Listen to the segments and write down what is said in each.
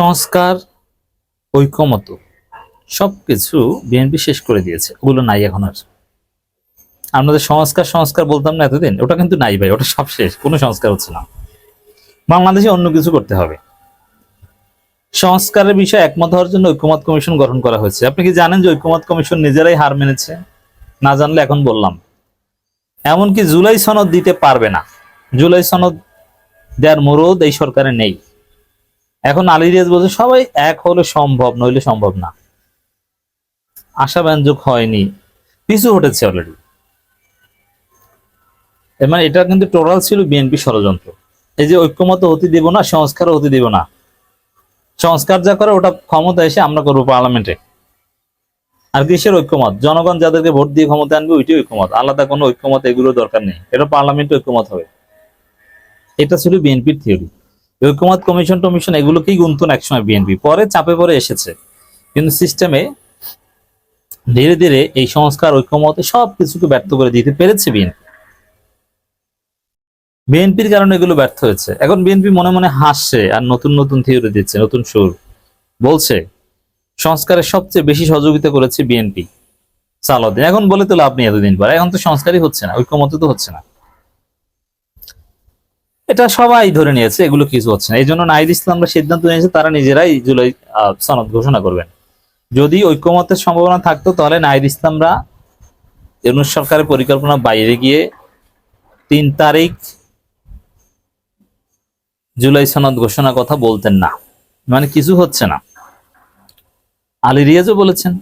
সংস্কার ঐকমত সবকিছু বিএনপি শেষ করে দিয়েছে। ওগুলো নাই এখন আর। আমাদের সংস্কার সংস্কার বলতাম না এতদিন, ওটা কিন্তু নাই ভাই, ওটা সব শেষ, কোনো সংস্কার হচ্ছে না। বাংলাদেশে অন্য কিছু করতে হবে। সংস্কারের বিষয়ে একমত হওয়ার জন্য ঐক্যমত কমিশন গঠন করা হয়েছে। আপনি কি জানেন যে ঐক্যমত কমিশন নিজেরাই হার মেনেছে? না জানলে এখন বললাম। এমনকি জুলাই সনদ দিতে পারবে না। জুলাই সনদ দেওয়ার মরদ এই সরকারে নেই। এখন আলী রিয়াজ বলছে, সবাই এক হলে সম্ভব, নইলে সম্ভব না। আশাব্যঞ্জক হয়নি। পিছু হটেছে অলরেডি মানে এটা কিন্তু টোটাল ছিল বিএনপি ষড়যন্ত্র। এই যে ঐক্যমত হতে দিব না, সংস্কারও হতে দিব না। সংস্কার যা করে, ওটা ক্ষমতা এসে আমরা করব পার্লামেন্টে। আর কিসের ঐক্যমত? জনগণ যাদেরকে ভোট দিয়ে ক্ষমতা আনবে, ওইটাই ঐক্যমত। আলাদা কোনো ঐক্যমত এগুলো দরকার নেই। এটা পার্লামেন্টে ঐক্যমত হবে। এটা ছিল বিএনপির থিওরি ঐক্যমত কমিশন টমিশন এগুলোকেই গুনতুন একসময় বিএনপি। পরে চাপে পরে এসেছে। কিন্তু সিস্টেমে ধীরে ধীরে এই সংস্কার, ঐক্যমতে সব কিছুকে ব্যর্থ করে দিতে পেরেছে বিএনপি। বিএনপির কারণে এগুলো ব্যর্থ হয়েছে। এখন বিএনপি মনে মনে হাসছে আর নতুন নতুন থিওরি দিচ্ছে, নতুন সুর। বলছে, সংস্কারের সবচেয়ে বেশি সহযোগিতা করেছে বিএনপি। সালাউদ্দিন। এখন বলে তো লাভ নেই এতদিন পর। এখন তো সংস্কারই হচ্ছে না, ঐক্যমত তো হচ্ছে না। এটা সবাই ধরে নিয়েছে, এগুলো কিছু হচ্ছে না। এই জন্য নাহিদ ইসলামরা সিদ্ধান্ত নিয়েছে, তারা নিজেরাই জুলাই সনদ ঘোষণা করবেন। যদি ঐক্যমতের সম্ভাবনা থাকতো, তাহলে নাহিদ ইসলামরা ইউনুস সরকারের পরিকল্পনা বাইরে গিয়ে তিন তারিখ জুলাই সনদ ঘোষণা কথা বলতেন না। মানে কিছু হচ্ছে না। আলী রিয়াজও বলেছেন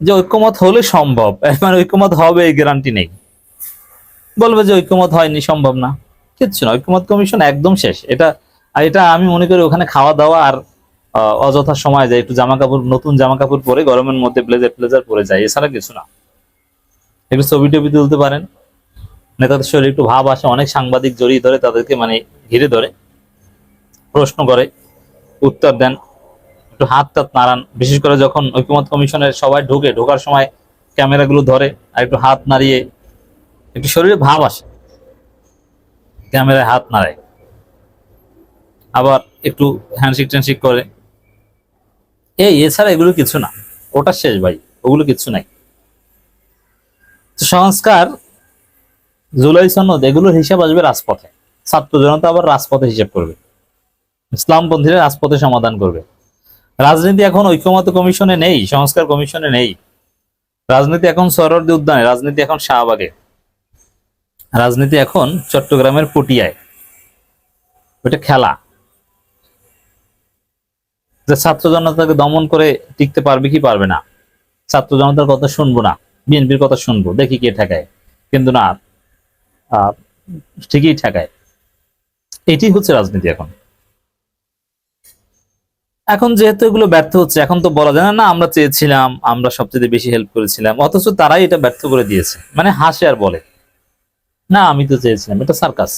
যে ঐক্যমত হলে সম্ভব। মানে ঐক্যমত হবে, এই গ্যারান্টি নেই। বলবে যে ঐক্যমত হয়নি, সম্ভব না। কিচ্ছু না, ঐক্যমত কমিশন একদম শেষ। এটা, আর এটা আমি মনে করি ওখানে খাওয়া দাওয়া আর অযথা সময় যায়, একটু জামা কাপড় নতুন জামা কাপড় পরে গরমের মধ্যে ব্লেজার প্লেজার পরে যায়, এছাড়া কিছু না। একটু ছবি টবি তুলতে পারেন। নেতাদের শরীরে একটু ভাব আসে, অনেক সাংবাদিক জড়িয়ে ধরে, তাদেরকে মানে ঘিরে ধরে, প্রশ্ন করে, উত্তর দেন, একটু হাত টাত নাড়ান। বিশেষ করে যখন ঐক্যমত কমিশনের সবাই ঢোকে, ঢোকার সময় ক্যামেরাগুলো ধরে, আর একটু হাত নাড়িয়ে, একটু শরীরে ভাব আসে। ক্যামেরায় হাত নাড়ায় আবার একটু হ্যান্ডশেক ট্যান্ডশেক করে। এই, এছাড়া এগুলো কিছু না। ওটা শেষ ভাই, ওগুলো কিছু নাই। সংস্কার, জুলাই সনদ, এগুলোর হিসাব আসবে রাজপথে। ছাত্র জনতা আবার রাজপথে হিসাব করবে। ইসলামপন্থীরা রাজপথে সমাধান করবে। রাজনীতি এখন ঐক্যমত কমিশনে নেই, সংস্কার কমিশনে নেই। রাজনীতি এখন সরোয়ার্দী উদ্যানে, রাজনীতি এখন শাহবাগে। রাজনীতি এখন চট্টগ্রামের পটিয়ায়। ওটা খেলা। যে ছাত্র জনতাকে দমন করে টিকতে পারবে কি পারবে না। ছাত্র জনতার কথা শুনব না, বিএনপির কথা শুনব, দেখি কে ঠেকায়। কিন্তু না ঠিকই ঠেকায়। এটি হচ্ছে রাজনীতি এখন। এখন যেহেতু এগুলো ব্যর্থ হচ্ছে, এখন তো বলা যায় না আমরা চেয়েছিলাম, আমরা সবচেয়ে বেশি হেল্প করেছিলাম, অথচ তারাই এটা ব্যর্থ করে দিয়েছে। মানে হাসে আর বলে। না, আমি তো চেয়েছিলাম। এটা সার্কাস।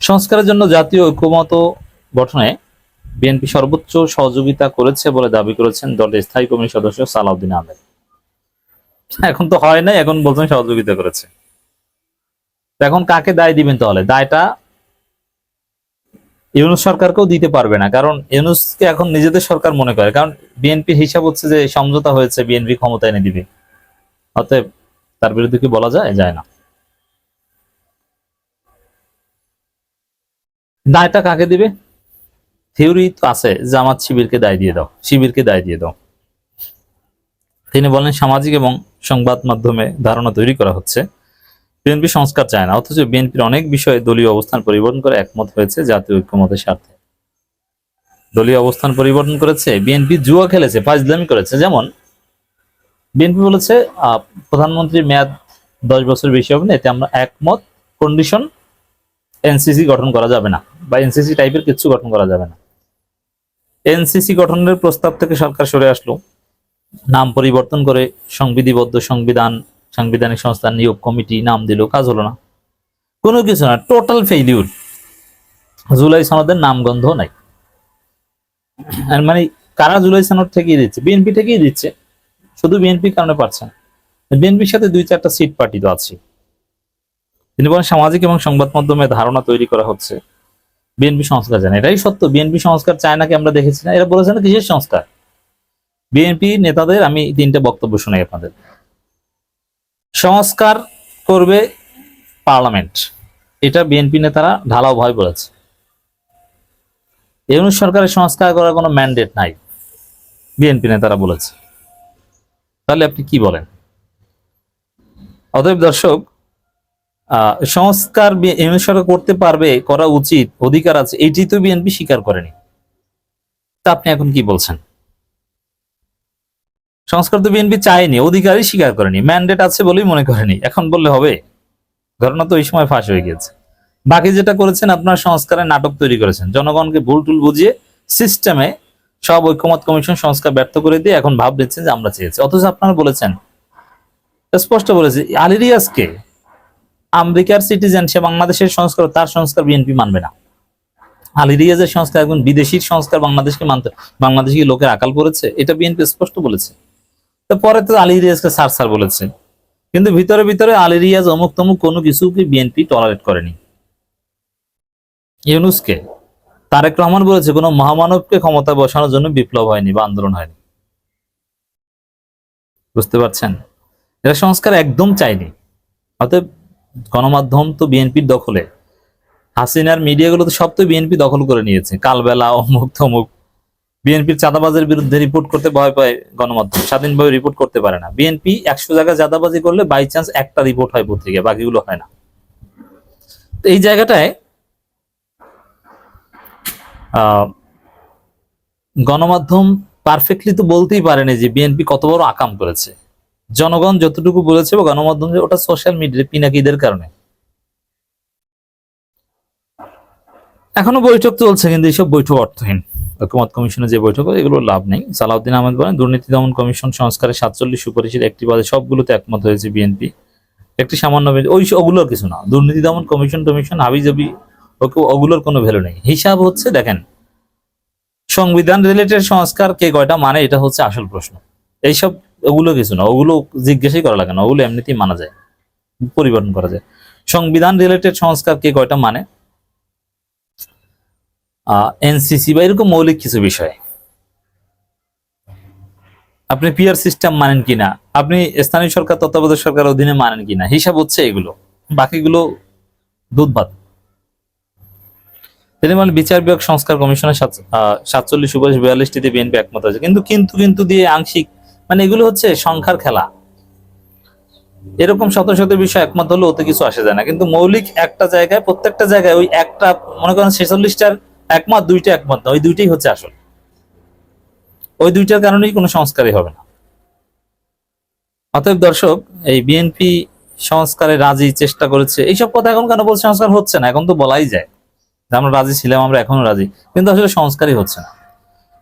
সংস্কারের জন্য জাতীয় ঐক্যমত গঠনে বিএনপি সর্বোচ্চ সহযোগিতা করেছে বলে দাবি করেছেন দলের স্থায়ী কমিটির সদস্য সালাউদ্দিন আহমেদ। এখন তো হয় নাই, এখন বলছেন সহযোগিতা করেছে। এখন কাকে দায় দিবেন তাহলে? দায়টা ইউনুস সরকারকেও দিতে পারবে না, কারণ ইউনুসকে এখন নিজেদের সরকার মনে করে। কারণ বিএনপির হিসাব হচ্ছে যে সমঝোতা হয়েছে, বিএনপি ক্ষমতা এনে দিবে। অতএব তার বিরুদ্ধে কি বলা যায়? যায় না। দায়টা কাকে দিবে? থিওরি তো আছে, জামাত শিবিরকে দায় দিয়ে দাও, শিবিরকে দায় দিয়ে দাও। তিনি বলেন, সামাজিক এবং সংবাদ মাধ্যমে ধারণা তৈরি করা হচ্ছে, বিএনপি সংস্কার চায় না, অথচ বিএনপির অনেক বিষয়ে দলীয় অবস্থান পরিবর্তন করে একমত হয়েছে জাতীয় ঐক্যমতের স্বার্থে। দলীয় অবস্থান পরিবর্তন করেছে, বিএনপি জুয়া খেলেছে, ফাজলামি করেছে, যেমন বিএনপি বলেছে প্রধানমন্ত্রীর মেয়াদ দশ বছর বেশি হবে না, এতে আমরা একমত। কন্ডিশন এনসিসি গঠন করা যাবে না, বা এনসিসি টাইপের কিছু গঠন করা যাবে না। এনসিসি গঠনের প্রস্তাব থেকে সরকার সরে আসলো। নাম পরিবর্তন করে সংবিধিবদ্ধ সংবিধান, সাংবিধানিক সংস্থার নিয়োগ কমিটি নাম দিল কাজ হলো না। কোনো কিছু না টোটাল ফেইলিউর জুলাই সনদের নামগন্ধ নাই। মানে কারা জুলাই সনদ থেকেই দিচ্ছে? বিএনপি থেকেই দিচ্ছে। শুধু বিএনপি কারণে পারছে না। বিএনপির সাথে দুই চারটা সিট পার্টি তো আছে তিনি বলেন সামাজিক এবং সংবাদ মাধ্যমে ধারণা তৈরি করা হচ্ছে। বিএনপি সংস্কার চায় না। এটাই সত্য। বিএনপি সংস্কার চায় নাকি আমরা দেখেছি না। এরা বলেছে না কিসের সংস্কার? বিএনপি নেতাদের, আমি তিনটে বক্তব্য শোনাই আপনাদের। সংস্কার করবে পার্লামেন্ট। এটা বিএনপি নেতারা ঢালাও ভয় বলেছে। ইউনুস সরকারের সংস্কার করার কোনো ম্যান্ডেট নাই বিএনপি নেতারা বলেছে। তাহলে আপনি কি বলেন? অতএব দর্শক সংস্কার বি- সরকার করতে পারবে, করা উচিত, অধিকার আছে, এটি তো বিএনপি স্বীকার করেনি। তা আপনি এখন কি বলছেন? সংস্কার তো বিএনপি চায়নি, অধিকারই স্বীকার করেনি ম্যান্ডেট আছে বলেই মনে করেনি, এখন বললে হবে? ঘটনা তো ওই সময় ফাঁস হয়ে গেছে বাকি যেটা করেছেন, আপনার সংস্কারের নাটক তৈরি করেছেন, জনগণকে ভুল টুল বুঝিয়ে সিস্টেমে সব ঐক্যমত কমিশন সংস্কার ব্যর্থ করে দিয়ে এখন ভাব দিচ্ছেন যে আমরা চেয়েছি। অথচ আপনারা বলেছেন, স্পষ্ট বলেছে, আলিরিয়াসকে আমেরিকার সিটিজেন সে বাংলাদেশের সংস্কার, তার সংস্কার বিএনপি মানবে না। আলিরিয়াজের সংস্কার একজন বিদেশির সংস্কার বাংলাদেশকে মানতে বাংলাদেশি লোকের আকাল পড়েছে এটা বিএনপি স্পষ্ট বলেছে। তো পরে তো আলী রিয়াজকে সার সার বলেছে। কিন্তু ভিতরে ভিতরে আলী রিয়াজ অমুক তমুক কোনো কিছুকে বিএনপি টলারেট করেনি। ইউনুসকে তারেক রহমান বলেছে, কোনো মহামানবকে ক্ষমতা বসানোর জন্য বিপ্লব হয়নি বা আন্দোলন হয়নি। বুঝতে পারছেন? এরা সংস্কার একদম চাইনি অতএব গণমাধ্যম তো বিএনপির দখলে। হাসিনার মিডিয়াগুলো তো সব তো বিএনপি দখল করে নিয়েছে। কালবেলা, অমুক তমুক। বিএনপির চাঁদাবাজের বিরুদ্ধে রিপোর্ট করতে ভয় পায় গণমাধ্যম। স্বাধীনভাবে রিপোর্ট করতে পারে না। বিএনপি একশো জায়গায় চাঁদাবাজি করলে বাই চান্স একটা রিপোর্ট হয় পত্রিকা বাকিগুলো হয় না। তো এই জায়গাটায় গণমাধ্যম পারফেক্টলি তো বলতেই পারেনি যে বিএনপি কত বড় আকাম করেছে। জনগণ যতটুকু বলেছে বা গণমাধ্যম যে ওটা সোশ্যাল মিডিয়া পিনাকিদের কারণে। এখনও বৈঠক চলছে কিন্তু এইসব বৈঠক অর্থহীন। ঐক্যমত কমিশনের যে বৈঠক এগুলোর লাভ নেই। সালাউদ্দিন আহমেদ বলেন, দুর্নীতি দমন কমিশন সংস্কারের সাতচল্লিশ সুপারিশের একটি বাদে সবগুলোতে একমত হয়েছে বিএনপি একটি সামান্য ওই ওগুলোর কিছু না। দুর্নীতি দমন কমিশন টমিশন, হাবিজাবি ওকে- ওগুলোর কোনো ভ্যালু নেই। হিসাব হচ্ছে, দেখেন, সংবিধান রিলেটেড সংস্কার কে কয়টা মানে এটা হচ্ছে আসল প্রশ্ন। এইসব, ওগুলো কিছু না, ওগুলো জিজ্ঞাসাই করা লাগে না, ওগুলো এমনিতেই মানা যায়, পরিবর্তন করা যায়। সংবিধান রিলেটেড সংস্কার কে কয়টা মানে? এনসিসি বা এরকম মৌলিক কিছু বিষয়। আপনি পিয়ার সিস্টেম মানেন কিনা, আপনি স্থানীয় সরকার, তত্ত্বাবধায়ক সরকার অধীনে মানেন কিনা, হিসাব হচ্ছে এগুলো। বাকিগুলো দুধ ভাত তিনি বিচার বিভাগ সংস্কার কমিশনের সাতচল্লিশ সুপারিশ বিয়াল্লিশটিতে বিএনপি একমত আছে কিন্তু কিন্তু কিন্তু দিয়ে আংশিক মানে এগুলো হচ্ছে সংখ্যার খেলা। এরকম শত শত বিষয় একমত হলে ওতে কিছু আসে যায় না। কিন্তু মৌলিক একটা জায়গায়, প্রত্যেকটা জায়গায় ওই একটা, মনে করেন ছেচল্লিশটার একমত, দুইটা একমত না, ওই দুইটাই হচ্ছে আসল। ওই দুইটার কারণেই কোনো সংস্কারই হবে না। অতএব দর্শক, এই বিএনপি সংস্কারে রাজি, চেষ্টা করেছে, এইসব কথা এখন কেন বলছে? সংস্কার হচ্ছে না, এখন তো বলাই যায়। আমরা রাজি ছিলাম, আমরা এখনও রাজি। কিন্তু আসলে সংস্কারই হচ্ছে না।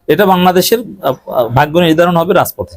এটা বাংলাদেশের ভাগ্য নির্ধারণ হবে রাজপথে।